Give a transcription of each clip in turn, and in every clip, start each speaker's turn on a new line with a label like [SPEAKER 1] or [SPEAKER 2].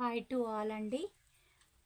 [SPEAKER 1] Hi to all అండి.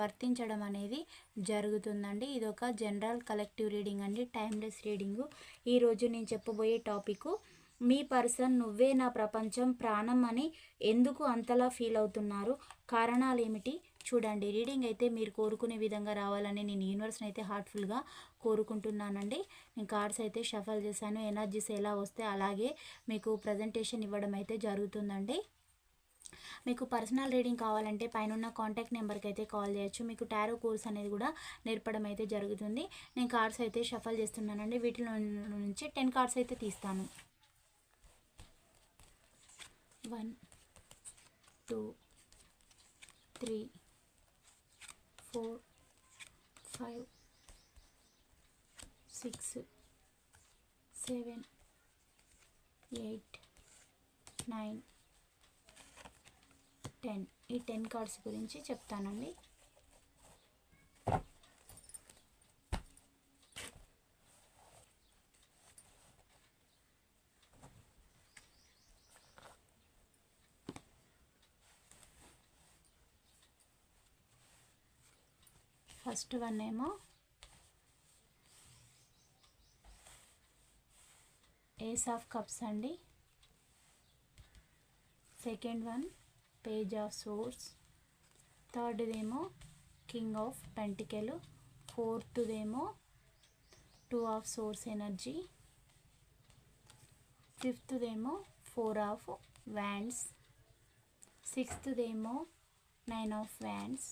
[SPEAKER 1] వర్తించడం అనేది జరుగుతుందండి. ఇది ఒక జనరల్ కలెక్టివ్ రీడింగ్ అండి. Timeless reading. ఈరోజు నేను చెప్పబోయే టాపిక్ మీ పర్సన్ నువ్వే నా ప్రపంచం ప్రాణం అని ఎందుకు అంతలా ఫీల్ అవుతున్నారు? కారణాలు ఏమిటి చూడండి. రీడింగ్ అయితే మీరు కోరుకునే విధంగా రావాలని నేను యూనివర్స్ని అయితే హార్ట్ఫుల్గా కోరుకుంటున్నానండి. నేను కార్డ్స్ అయితే షఫల్ చేశాను. ఎనర్జీస్ ఎలా వస్తే అలాగే మీకు ప్రజెంటేషన్ ఇవ్వడం అయితే జరుగుతుందండి. మీకు పర్సనల్ రీడింగ్ కావాలంటే పైన కాంటాక్ట్ నెంబర్కి అయితే కాల్ చేయొచ్చు. మీకు టారో కోర్స్ అనేది కూడా నేర్పడం అయితే జరుగుతుంది. నేను కార్డ్స్ అయితే షఫల్ చేస్తున్నానండి. వీటిలో నుంచి టెన్ కార్డ్స్ అయితే తీస్తాను. One two three four five six seven eight nine ten ఈ టెన్ కార్డ్స్ గురించి చెప్తానండి. ఫస్ట్ వన్ ఏమో ఏస్ ఆఫ్ కప్స్ అండి. Second one page of swords థర్డ్దేమో king of pentacle ఫోర్త్దేమో టూ ఆఫ్ సోర్స్ ఎనర్జీ ఫిఫ్త్దేమో four of wands సిక్స్త్దేమో nine of wands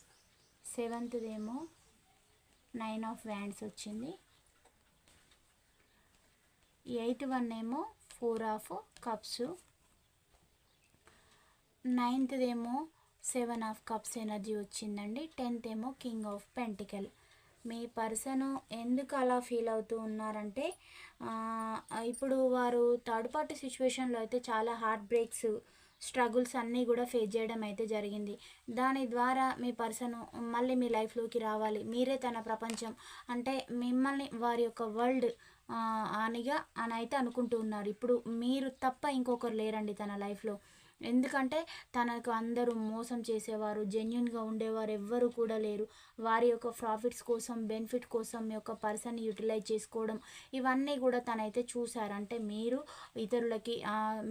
[SPEAKER 1] సెవెంత్దేమో nine of wands వచ్చింది. ఎయిత్ వన్ ఏమో ఫోర్ ఆఫ్ కప్స్ నైన్త్దేమో seven of cups energy వచ్చిందండి. Tenth ఏమో king of pentacle. మీ పర్సన్ ఎందుకు అలా ఫీల్ అవుతూ ఉన్నారంటే ఇప్పుడు వారు థర్డ్ పార్టీ సిచ్యువేషన్లో అయితే చాలా హార్ట్ బ్రేక్స్ స్ట్రగుల్స్ అన్నీ కూడా ఫేస్ చేయడం అయితే జరిగింది. దాని ద్వారా మీ పర్సన్ మళ్ళీ మీ లైఫ్లోకి రావాలి. మీరే తన ప్రపంచం. అంటే మిమ్మల్ని వారి యొక్క వరల్డ్ అనిగా అని అయితే అనుకుంటూ ఉన్నారు. ఇప్పుడు మీరు తప్ప ఇంకొకరు లేరండి తన లైఫ్లో. ఎందుకంటే తనకు అందరూ మోసం చేసేవారు జెన్యున్గా ఉండేవారు ఎవ్వరు కూడా లేరు. వారి యొక్క ప్రాఫిట్స్ కోసం బెనిఫిట్ కోసం మీ యొక్క పర్సన్ని యూటిలైజ్ చేసుకోవడం ఇవన్నీ కూడా తనైతే చూసారు అంటే మీరు ఇతరులకి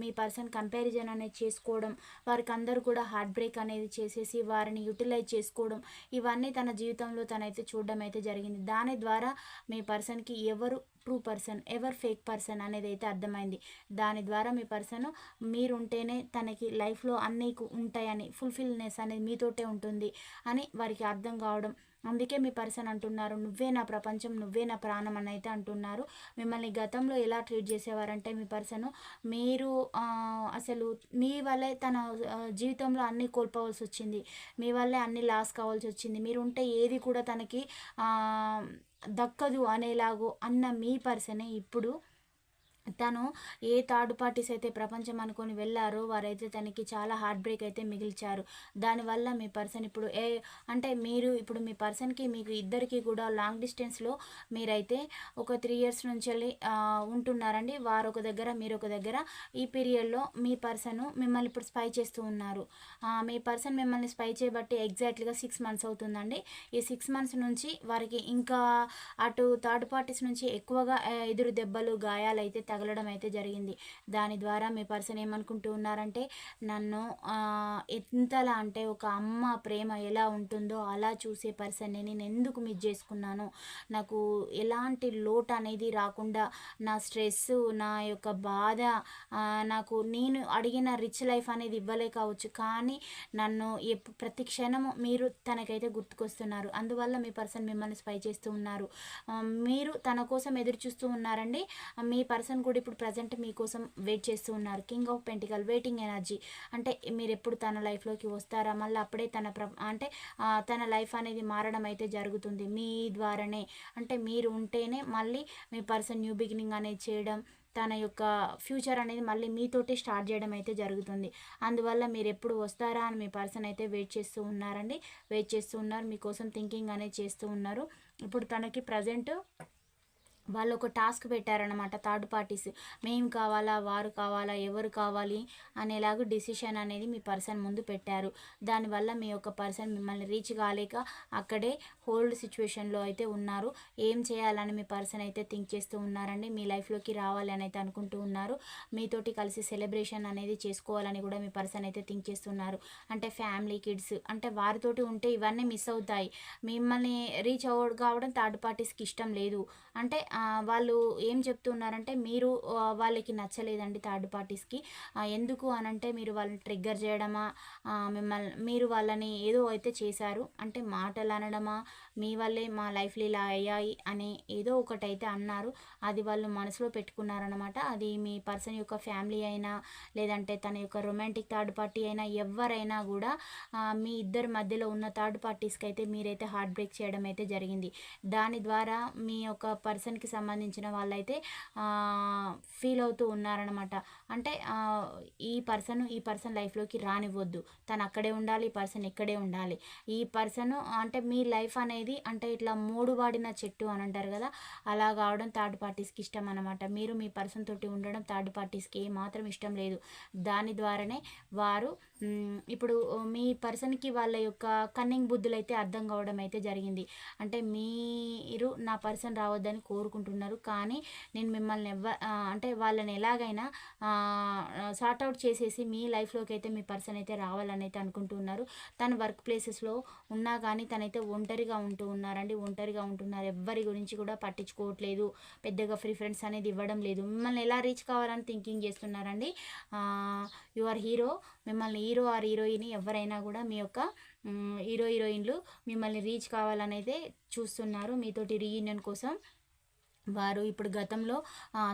[SPEAKER 1] మీ పర్సన్ కంపారిజన్ అనేది చేసుకోవడం వారికి అందరూ కూడా హార్ట్ బ్రేక్ అనేది చేసేసి వారిని యూటిలైజ్ చేసుకోవడం ఇవన్నీ తన జీవితంలో తనైతే చూడడం అయితే జరిగింది. దాని ద్వారా మీ పర్సన్కి ఎవరు ట్రూ పర్సన్ ఎవర్ ఫేక్ పర్సన్ అనేది అయితే అర్థమైంది. దాని ద్వారా మీ పర్సన్ మీరుంటేనే తనకి లైఫ్లో అన్నీ ఉంటాయని ఫుల్ఫిల్నెస్ అనేది మీతోటే ఉంటుంది అని వారికి అర్థం కావడం. అందుకే మీ పర్సన్ అంటున్నారు నువ్వే నా ప్రపంచం నువ్వే నా ప్రాణం అని అయితే అంటున్నారు. మిమ్మల్ని గతంలో ఎలా ట్రీట్ చేసేవారంటే మీ పర్సన్ మీరు అసలు మీ వల్లే తన జీవితంలో అన్నీ కోల్పోవాల్సి వచ్చింది మీ వల్లే అన్ని లాస్ కావాల్సి వచ్చింది మీరు ఉంటే ఏది కూడా తనకి దక్కదు అనేలాగో అన్న మీ పర్సనే ఇప్పుడు తను ఏ థర్డ్ పార్టీస్ అయితే ప్రపంచం అనుకొని వెళ్ళారో వారైతే తనకి చాలా హార్ట్ బ్రేక్ అయితే మిగిల్చారు. దానివల్ల మీ పర్సన్ ఇప్పుడు ఏ అంటే మీరు ఇప్పుడు మీ పర్సన్కి మీకు ఇద్దరికి కూడా లాంగ్ డిస్టెన్స్లో మీరైతే ఒక త్రీ ఇయర్స్ నుంచి వెళ్ళి ఉంటున్నారండి. వారు ఒక దగ్గర మీరు ఒక దగ్గర ఈ పీరియడ్లో మీ పర్సన్ మిమ్మల్ని ఇప్పుడు స్పై చేస్తూ ఉన్నారు. మీ పర్సన్ మిమ్మల్ని స్పై చేయబట్టి ఎగ్జాక్ట్లీగా సిక్స్ మంత్స్ అవుతుందండి. ఈ సిక్స్ మంత్స్ నుంచి వారికి ఇంకా అటు థర్డ్ పార్టీస్ నుంచి ఎక్కువగా ఎదురు దెబ్బలు గాయాలు అయితే తగలడం అయితే జరిగింది. దాని ద్వారా మీ పర్సన్ ఏమనుకుంటూ ఉన్నారంటే నన్ను ఎంతలా అంటే ఒక అమ్మ ప్రేమ ఎలా ఉంటుందో అలా చూసే పర్సన్ని నేను ఎందుకు మిస్ చేసుకున్నాను? నాకు ఎలాంటి లోటు అనేది రాకుండా నా స్ట్రెస్ నా యొక్క బాధ నాకు నేను అడిగిన రిచ్ లైఫ్ అనేది ఇవ్వలే కావచ్చు కానీ నన్ను ప్రతి క్షణము మీరు తనకైతే గుర్తుకొస్తున్నారు. అందువల్ల మీ పర్సన్ మిమ్మల్ని స్పై చేస్తూ ఉన్నారు. మీరు తన కోసం ఎదురు చూస్తూ ఉన్నారండి. మీ పర్సన్ పర్సన్ కూడా ఇప్పుడు ప్రజెంట్ మీకోసం వెయిట్ చేస్తూ ఉన్నారు. King of pentacle waiting energy అంటే మీరు ఎప్పుడు తన లైఫ్లోకి వస్తారా? మళ్ళీ అప్పుడే తన ప్ర అంటే తన లైఫ్ అనేది మారడం అయితే జరుగుతుంది. మీ ద్వారానే. అంటే మీరు ఉంటేనే మళ్ళీ మీ పర్సన్ న్యూ బిగినింగ్ అనేది చేయడం తన యొక్క ఫ్యూచర్ అనేది మళ్ళీ మీతోటి స్టార్ట్ చేయడం అయితే జరుగుతుంది. అందువల్ల మీరు ఎప్పుడు వస్తారా అని మీ పర్సన్ అయితే వెయిట్ చేస్తూ ఉన్నారండి. వెయిట్ చేస్తూ ఉన్నారు. మీకోసం థింకింగ్ అనేది చేస్తూ ఉన్నారు. ఇప్పుడు తనకి ప్రజెంట్ వాళ్ళు ఒక టాస్క్ పెట్టారనమాట థర్డ్ పార్టీస్. మేము కావాలా వారు కావాలా ఎవరు కావాలి అనేలాగా డిసిషన్ అనేది మీ పర్సన్ ముందు పెట్టారు. దానివల్ల మీ యొక్క పర్సన్ మిమ్మల్ని రీచ్ కాలేక అక్కడే హోల్డ్ సిచ్యువేషన్లో అయితే ఉన్నారు. ఏం చేయాలని మీ పర్సన్ అయితే థింక్ చేస్తూ ఉన్నారండి మీ లైఫ్లోకి రావాలి అని అయితే అనుకుంటూ ఉన్నారు. మీతోటి కలిసి సెలబ్రేషన్ అనేది చేసుకోవాలని కూడా మీ పర్సన్ అయితే థింక్ చేస్తున్నారు. అంటే ఫ్యామిలీ కిడ్స్ అంటే వారితోటి ఉంటే ఇవన్నీ మిస్ అవుతాయి. మిమ్మల్ని రీచ్ అవ్వ కావడం థర్డ్ పార్టీస్కి ఇష్టం లేదు. అంటే వాళ్ళు ఏం చెప్తున్నారంటే మీరు వాళ్ళకి నచ్చలేదండి థర్డ్ పార్టీస్కి. ఎందుకు అనంటే మీరు వాళ్ళని ట్రిగ్గర్ చేయడమా? మిమ్మల్ని మీరు వాళ్ళని ఏదో అయితే చేశారు అంటే మాటలు అనడమా? మీ వల్లే మా లైఫ్లో ఇలా అయ్యాయి అని ఏదో ఒకటైతే అన్నారు. అది వాళ్ళు మనసులో పెట్టుకున్నారనమాట అది మీ పర్సన్ యొక్క ఫ్యామిలీ అయినా లేదంటే తన యొక్క రొమాంటిక్ థర్డ్ పార్టీ అయినా ఎవరైనా కూడా మీ ఇద్దరి మధ్యలో ఉన్న థర్డ్ పార్టీస్కి అయితే మీరైతే హార్ట్ బ్రేక్ చేయడం అయితే జరిగింది. దాని ద్వారా మీ యొక్క పర్సన్కి సంబంధించిన వాళ్ళైతే ఫీల్ అవుతూ ఉన్నారనమాట అంటే ఈ పర్సన్ ఈ పర్సన్ లైఫ్లోకి రానివ్వద్దు. తను అక్కడే ఉండాలి ఈ పర్సన్ ఇక్కడే ఉండాలి. ఈ పర్సన్ అంటే మీ లైఫ్ అనేది అంటే ఇట్లా మూడు వాడిన చెట్టు అని అంటారు కదా అలా కావడం థర్డ్ పార్టీస్కి ఇష్టం అనమాట మీరు మీ పర్సన్ తోటి ఉండడం థర్డ్ పార్టీస్కి ఏ మాత్రం ఇష్టం లేదు. దాని ద్వారానే వారు ఇప్పుడు మీ పర్సన్కి వాళ్ళ యొక్క కన్నింగ్ బుద్ధులు అయితే అర్థం కావడం అయితే జరిగింది. అంటే మీరు నా పర్సన్ రావద్దని కోరుకుంటున్నారు కానీ నేను మిమ్మల్ని ఎవ అంటే వాళ్ళని ఎలాగైనా సార్ట్అవుట్ చేసేసి మీ లైఫ్లోకి అయితే మీ పర్సన్ అయితే రావాలని అయితే అనుకుంటున్నారు తన వర్క్ ప్లేసెస్లో ఉన్నా కానీ తనైతే ఒంటరిగా ఉంటూ ఉన్నారండి. ఒంటరిగా ఉంటున్నారు. ఎవ్వరి గురించి కూడా పట్టించుకోవట్లేదు. పెద్దగా ప్రిఫరెన్స్ అనేది ఇవ్వడం లేదు. మిమ్మల్ని ఎలా రీచ్ కావాలని థింకింగ్ చేస్తున్నారండి? యు ఆర్ హీరో మిమ్మల్ని హీరో ఆర్ హీరోయిన్ ఎవరైనా కూడా మీ యొక్క హీరో హీరోయిన్లు మిమ్మల్ని రీచ్ కావాలని అయితే చూస్తున్నారు. మీతోటి రీయూనియన్ కోసం వారు ఇప్పుడు గతంలో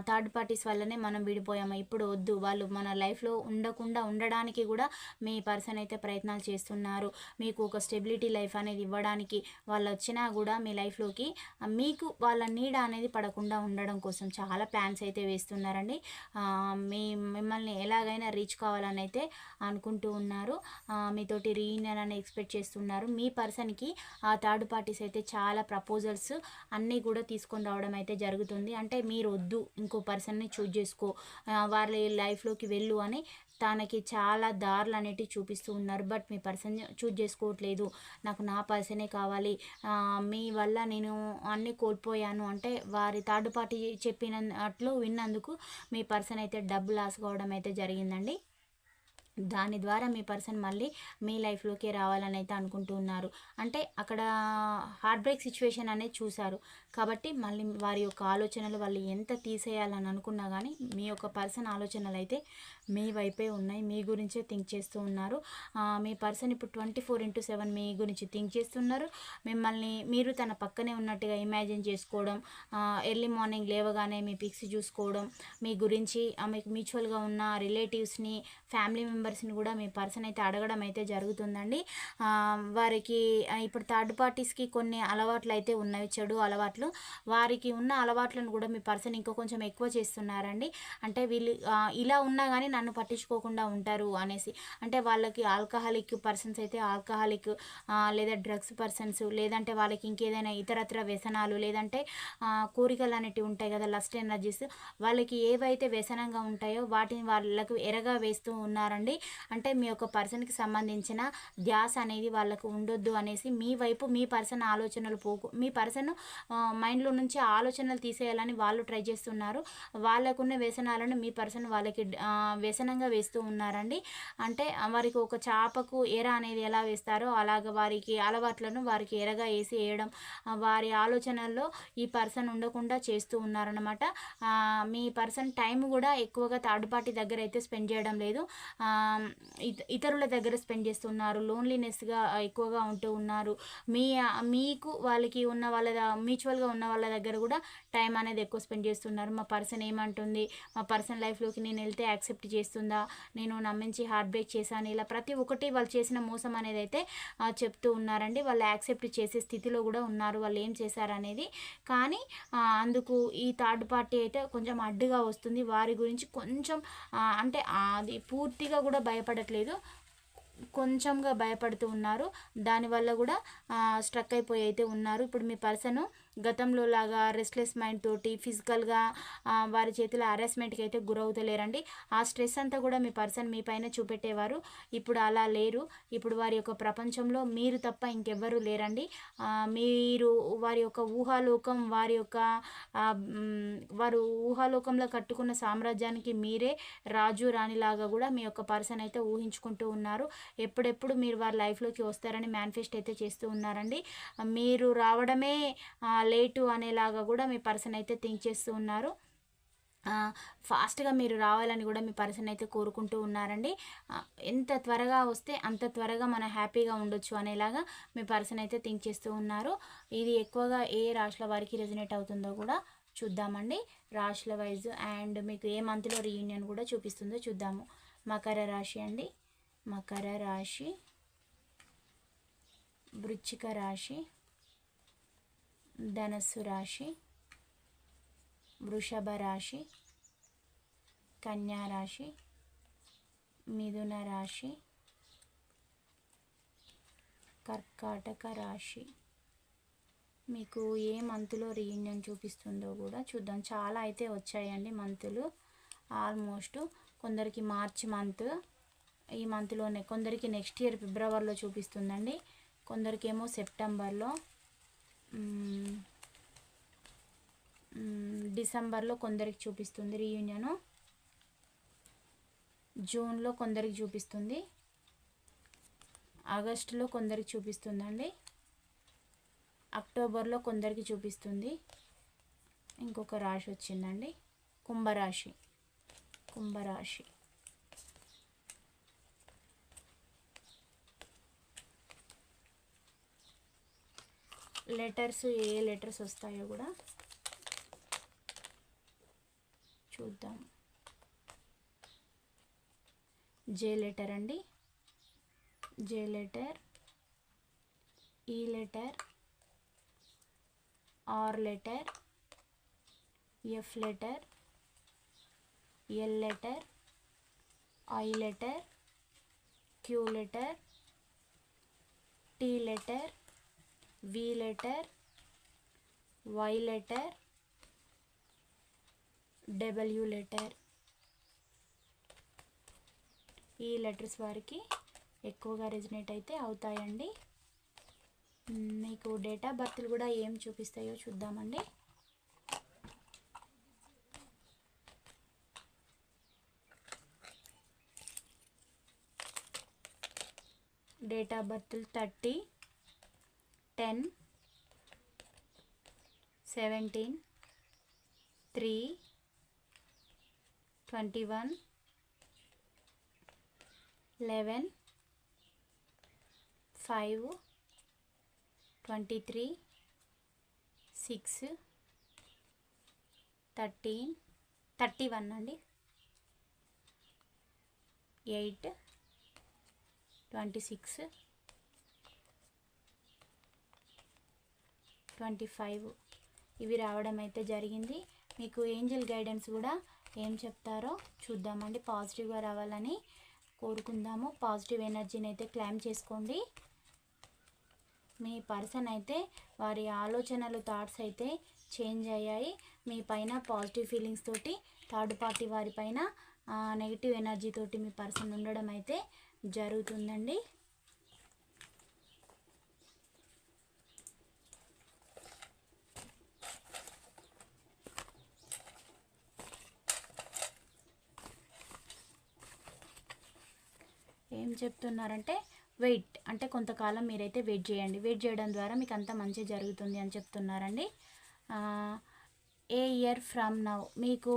[SPEAKER 1] థర్డ్ పార్టీస్ వల్లనే మనం విడిపోయాము. ఇప్పుడు వద్దు. వాళ్ళు మన లైఫ్లో ఉండకుండా ఉండడానికి కూడా మీ పర్సన్ అయితే ప్రయత్నాలు చేస్తున్నారు. మీకు ఒక స్టెబిలిటీ లైఫ్ అనేది ఇవ్వడానికి వాళ్ళు వచ్చినా కూడా మీ లైఫ్లోకి మీకు వాళ్ళ నీడ అనేది పడకుండా ఉండడం కోసం చాలా ప్లాన్స్ అయితే వేస్తున్నారండి. మీ మిమ్మల్ని ఎలాగైనా రీచ్ కావాలని అయితే అనుకుంటూ ఉన్నారు. మీతోటి రీయూనియన్ అని ఎక్స్పెక్ట్ చేస్తున్నారు. మీ పర్సన్కి ఆ థర్డ్ పార్టీస్ అయితే చాలా ప్రపోజల్స్ అన్నీ కూడా తీసుకొని రావడం అయితే జరుగుతుంది. అంటే మీరు వద్దు ఇంకో పర్సన్ని చూజ్ చేసుకో వాళ్ళ లైఫ్లోకి వెళ్ళు అని తనకి చాలా దారులు అనేటివి చూపిస్తూ ఉన్నారు. బట్ మీ పర్సన్ చూజ్ చేసుకోవట్లేదు. నాకు నా పర్సనే కావాలి. మీ వల్ల నేను అన్నీ కోల్పోయాను. అంటే వారి థర్డ్ పార్టీ చెప్పినట్లు విన్నందుకు మీ పర్సన్ అయితే డబ్బు లాస్ కావడం అయితే జరిగిందండి. దాని ద్వారా మీ పర్సన్ మళ్ళీ మీ లైఫ్లోకి రావాలని అయితే అనుకుంటూ ఉన్నారు. అంటే అక్కడ హార్ట్ బ్రేక్ సిచ్యువేషన్ అనేది చూశారు. కాబట్టి మళ్ళీ వారి యొక్క ఆలోచనలు వాళ్ళు ఎంత తీసేయాలని అనుకున్నా కానీ మీ యొక్క పర్సన్ ఆలోచనలు అయితే మీ వైపే ఉన్నాయి. మీ గురించే థింక్ చేస్తూ ఉన్నారు. మీ పర్సన్ ఇప్పుడు ట్వంటీ ఫోర్ ఇంటూ సెవెన్ మీ గురించి థింక్ చేస్తున్నారు. మిమ్మల్ని మీరు తన పక్కనే ఉన్నట్టుగా ఇమాజిన్ చేసుకోవడం ఎర్లీ మార్నింగ్ లేవగానే మీ పిక్స్ చూసుకోవడం మీ గురించి మీకు మ్యూచువల్గా ఉన్న రిలేటివ్స్ని ఫ్యామిలీ మెంబర్స్ని కూడా మీ పర్సన్ అయితే అడగడం అయితే జరుగుతుందండి. వారికి ఇప్పుడు థర్డ్ పార్టీస్కి కొన్ని అలవాట్లు అయితే ఉన్నాయి చెడు అలవాట్లు. అలవాట్లు వారికి ఉన్న అలవాట్లను కూడా మీ పర్సన్ ఇంకా కొంచెం ఎక్కువ చేస్తున్నారండి. అంటే వీళ్ళు ఇలా ఉన్నా కానీ నన్ను పట్టించుకోకుండా ఉంటారు అనేసి. అంటే వాళ్ళకి ఆల్కహాలిక్ పర్సన్స్ అయితే ఆల్కహాలిక్ లేదా డ్రగ్స్ పర్సన్స్ లేదంటే వాళ్ళకి ఇంకేదైనా ఇతరత్ర వ్యసనాలు లేదంటే కోరికలు అనేటివి ఉంటాయి కదా లస్ట్ ఎనర్జీస్. వాళ్ళకి ఏవైతే వ్యసనంగా ఉంటాయో వాటిని వాళ్ళకు ఎరగా వేస్తూ ఉన్నారండి. అంటే మీ యొక్క పర్సన్కి సంబంధించిన ధ్యాస అనేది వాళ్ళకు ఉండొద్దు అనేసి మీ వైపు మీ పర్సన్ ఆలోచనలు పోకు మీ పర్సన్ మైండ్లో నుంచి ఆలోచనలు తీసేయాలని వాళ్ళు ట్రై చేస్తున్నారు. వాళ్ళకున్న వ్యసనాలను మీ పర్సన్ వాళ్ళకి వ్యసనంగా వేస్తూ ఉన్నారండి. అంటే వారికి ఒక చేపకు ఎర అనేది ఎలా వేస్తారో అలాగ వారికి అలవాట్లను వారికి ఎరగా వేసి వేయడం వారి ఆలోచనల్లో ఈ పర్సన్ ఉండకుండా చేస్తూ ఉన్నారనమాట మీ పర్సన్ టైం కూడా ఎక్కువగా థర్డ్ పార్టీ దగ్గర అయితే స్పెండ్ చేయడం లేదు. ఇతరుల దగ్గర స్పెండ్ చేస్తున్నారు. లోన్లీనెస్గా ఎక్కువగా ఉంటూ ఉన్నారు. మీ మీకు వాళ్ళకి ఉన్న వాళ్ళ మ్యూచువల్గా ఉన్న వాళ్ళ దగ్గర కూడా టైం అనేది ఎక్కువ స్పెండ్ చేస్తున్నారు. మా పర్సన్ ఏమంటుంది? మా పర్సన్ లైఫ్లోకి నేను వెళ్తే యాక్సెప్ట్ చేస్తుందా? నేను నమ్మించి హార్ట్ బ్రేక్ చేశాను. ఇలా ప్రతి ఒక్కటి వాళ్ళు చేసిన మోసం అనేది అయితే చెప్తూ ఉన్నారండి. వాళ్ళు యాక్సెప్ట్ చేసే స్థితిలో కూడా ఉన్నారు. వాళ్ళు ఏం చేశారనేది కానీ అందుకు ఈ థర్డ్ పార్టీ అయితే కొంచెం అడ్డుగా వస్తుంది. వారి గురించి కొంచెం అంటే అది పూర్తిగా కూడా భయపడట్లేదు. కొంచెంగా భయపడుతూ ఉన్నారు. దానివల్ల కూడా స్ట్రక్ అయిపోయి అయితే ఉన్నారు. ఇప్పుడు మీ పర్సన్ గతంలో లాగా రెస్ట్లెస్ మైండ్ తోటి ఫిజికల్గా వారి చేతిలో హరాస్మెంట్కి అయితే గురవుతలేరండి. ఆ స్ట్రెస్ అంతా కూడా మీ పర్సన్ మీ పైన చూపెట్టేవారు. ఇప్పుడు అలా లేరు. ఇప్పుడు వారి యొక్క ప్రపంచంలో మీరు తప్ప ఇంకెవ్వరూ లేరండి. మీరు వారి యొక్క ఊహాలోకం వారి యొక్క వారు ఊహాలోకంలో కట్టుకున్న సామ్రాజ్యానికి మీరే రాజు రాణిలాగా కూడా మీ యొక్క పర్సన్ అయితే ఊహించుకుంటూ ఉన్నారు. ఎప్పుడెప్పుడు మీరు వారి లైఫ్లోకి వస్తారని మేనిఫెస్ట్ అయితే చేస్తూ ఉన్నారండి. మీరు రావడమే లేటు అనేలాగా కూడా మీ పర్సన్ అయితే థింక్ చేస్తూ ఉన్నారు. ఫాస్ట్గా మీరు రావాలని కూడా మీ పర్సన్ అయితే కోరుకుంటూ ఉన్నారండి. ఎంత త్వరగా వస్తే అంత త్వరగా మనం హ్యాపీగా ఉండొచ్చు అనేలాగా మీ పర్సన్ అయితే థింక్ చేస్తూ ఉన్నారు. ఇది ఎక్కువగా ఏ రాశుల వారికి రెజినేట్ అవుతుందో కూడా చూద్దామండి. రాశుల వైజ్ అండ్ మీకు ఏ మంత్లో రీయూనియన్ కూడా చూపిస్తుందో చూద్దాము. మకర రాశి అండి. మకర రాశి వృచ్చిక రాశి ధనస్సు రాశి వృషభ రాశి కన్యా రాశి మిథున రాశి కర్కాటక రాశి. మీకు ఏ మంత్లో రీయూనియన్ చూపిస్తుందో కూడా చూద్దాం. చాలా అయితే వచ్చాయండి మంతులు. ఆల్మోస్ట్ కొందరికి మార్చి మంత్ ఈ మంత్లోనే కొందరికి నెక్స్ట్ ఇయర్ ఫిబ్రవరిలో చూపిస్తుందండి. కొందరికేమో సెప్టెంబర్లో డిసెంబర్లో కొందరికి చూపిస్తుంది రీయూనియను. జూన్లో కొందరికి చూపిస్తుంది. ఆగస్టులో కొందరికి చూపిస్తుందండి. అక్టోబర్లో కొందరికి చూపిస్తుంది. ఇంకొక రాశి వచ్చిందండి. కుంభరాశి. కుంభరాశి. లెటర్స్ ఏ లెటర్స్ వస్తాయో కూడా చూద్దాం. జే లెటర్ అండి. J letter E letter R letter F letter L letter I letter Q letter T letter V letter Y letter W letter ఈ లెటర్స్ వారికి ఎక్కువగా రెజినేట్ అయితే అవుతాయండి. మీకు డేట్ ఆఫ్ బర్త్లు కూడా ఏం చూపిస్తాయో చూద్దామండి. Date of బర్త్లు thirty ten seventeen three twenty one eleven five twenty three six thirteen thirty one అండి. Eight twenty six twenty five ఇవి రావడం అయితే జరిగింది. మీకు ఏంజల్ గైడెన్స్ కూడా ఏం చెప్తారో చూద్దామండి. పాజిటివ్గా రావాలని కోరుకుందాము. పాజిటివ్ ఎనర్జీని అయితే క్లైమ్ చేసుకోండి. మీ పర్సన్ అయితే వారి ఆలోచనలు థాట్స్ అయితే చేంజ్ అయ్యాయి. మీ పైన పాజిటివ్ ఫీలింగ్స్ తోటి థర్డ్ పార్టీ వారి పైన నెగిటివ్ ఎనర్జీ తోటి మీ పర్సన్ ఉండడం అయితే జరుగుతుందండి. ఏం చెప్తున్నారంటే వెయిట్ అంటే కొంతకాలం మీరైతే వెయిట్ చేయండి. వెయిట్ చేయడం ద్వారా మీకు అంత మంచి జరుగుతుంది అని చెప్తున్నారండి. ఏ ఇయర్ ఫ్రమ్ నవ్ మీకు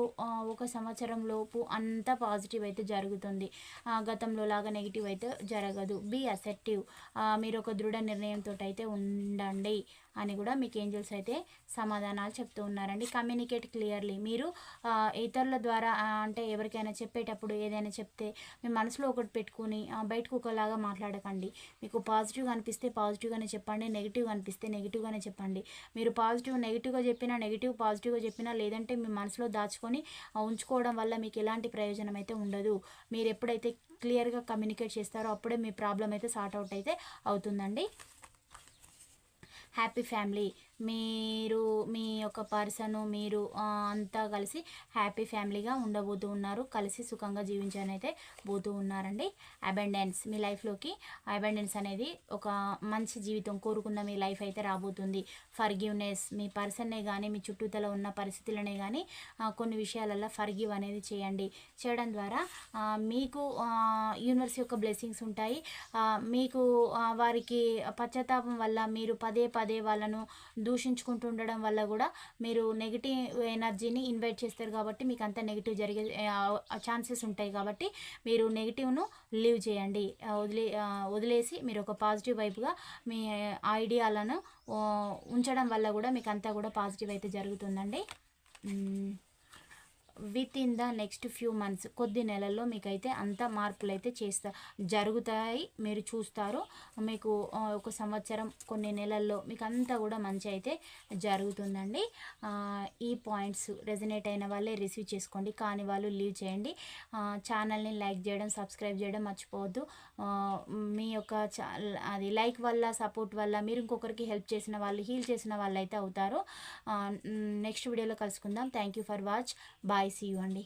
[SPEAKER 1] ఒక సంవత్సరం లోపు అంతా పాజిటివ్ అయితే జరుగుతుంది. గతంలో లాగా నెగిటివ్ అయితే జరగదు. Be acceptive. మీరు ఒక దృఢ నిర్ణయంతో అయితే ఉండండి. అని కూడా మీకు ఏంజల్స్ అయితే సమాధానాలు చెప్తూ ఉన్నారండి. Communicate clearly. మీరు ఇతరుల ద్వారా అంటే ఎవరికైనా చెప్పేటప్పుడు ఏదైనా చెప్తే మీ మనసులో ఒకటి పెట్టుకుని బయటకు ఒకలాగా మాట్లాడకండి. మీకు పాజిటివ్గా అనిపిస్తే పాజిటివ్గానే చెప్పండి. నెగిటివ్గా అనిపిస్తే నెగిటివ్గానే చెప్పండి. మీరు పాజిటివ్ నెగిటివ్గా చెప్పినా నెగిటివ్ పాజిటివ్గా చెప్పినా లేదంటే మీ మనసులో దాచుకొని ఉంచుకోవడం వల్ల మీకు ఎలాంటి ప్రయోజనం అయితే ఉండదు. మీరు ఎప్పుడైతే క్లియర్గా కమ్యూనికేట్ చేస్తారో అప్పుడే మీ ప్రాబ్లం అయితే సార్ట్ అవుట్ అయితే అవుతుందండి. హ్యాపీ ఫ్యామిలీ మీరు మీ యొక్క పర్సన్ మీరు అంతా కలిసి హ్యాపీ ఫ్యామిలీగా ఉండబోతూ ఉన్నారు. కలిసి సుఖంగా జీవించని అయితే పోతూ ఉన్నారండి. అబెండెన్స్ మీ లైఫ్లోకి అబెండెన్స్ అనేది ఒక మంచి జీవితం కోరుకున్న మీ లైఫ్ అయితే రాబోతుంది. ఫర్గివ్నెస్ మీ పర్సన్నే కానీ మీ చుట్టూతల ఉన్న పరిస్థితులనే కానీ కొన్ని విషయాలలో ఫర్గివ్ అనేది చేయండి. చేయడం ద్వారా మీకు యూనివర్స్ యొక్క బ్లెస్సింగ్స్ ఉంటాయి. మీకు వారికి పశ్చాత్తాపం వల్ల మీరు పదే పదే వాళ్ళను దూషించుకుంటూ ఉండడం వల్ల కూడా మీరు నెగిటివ్ ఎనర్జీని ఇన్వైట్ చేస్తారు కాబట్టి మీకు అంత నెగిటివ్ జరిగే ఛాన్సెస్ ఉంటాయి కాబట్టి మీరు నెగిటివ్ను లీవ్ చేయండి. వదిలే వదిలేసి మీరు ఒక పాజిటివ్ వైపుగా మీ ఐడియాలను ఉంచడం వల్ల కూడా మీకు అంతా కూడా పాజిటివ్ అయితే జరుగుతుందండి. With in the next few months కొద్ది నెలల్లో మీకైతే అంత మార్పులు అయితే చేస్తా జరుగుతాయి మీరు చూస్తారు. మీకు ఒక సంవత్సరం కొన్ని నెలల్లో మీకు అంతా కూడా మంచి అయితే జరుగుతుందండి. ఈ పాయింట్స్ రెజనేట్ అయిన వాళ్ళే రిసీవ్ చేసుకోండి కాని వాళ్ళు లీవ్ చేయండి. ఛానల్ని లైక్ చేయడం సబ్స్క్రైబ్ చేయడం మర్చిపోవద్దు. మీ యొక్క చా అది లైక్ వల్ల సపోర్ట్ వల్ల మీరు ఇంకొకరికి హెల్ప్ చేసిన వాళ్ళు హీల్ చేసిన వాళ్ళు అయితే అవుతారు నెక్స్ట్ వీడియోలో కలుసుకుందాం. Thank you for watch. Bye. See you అండి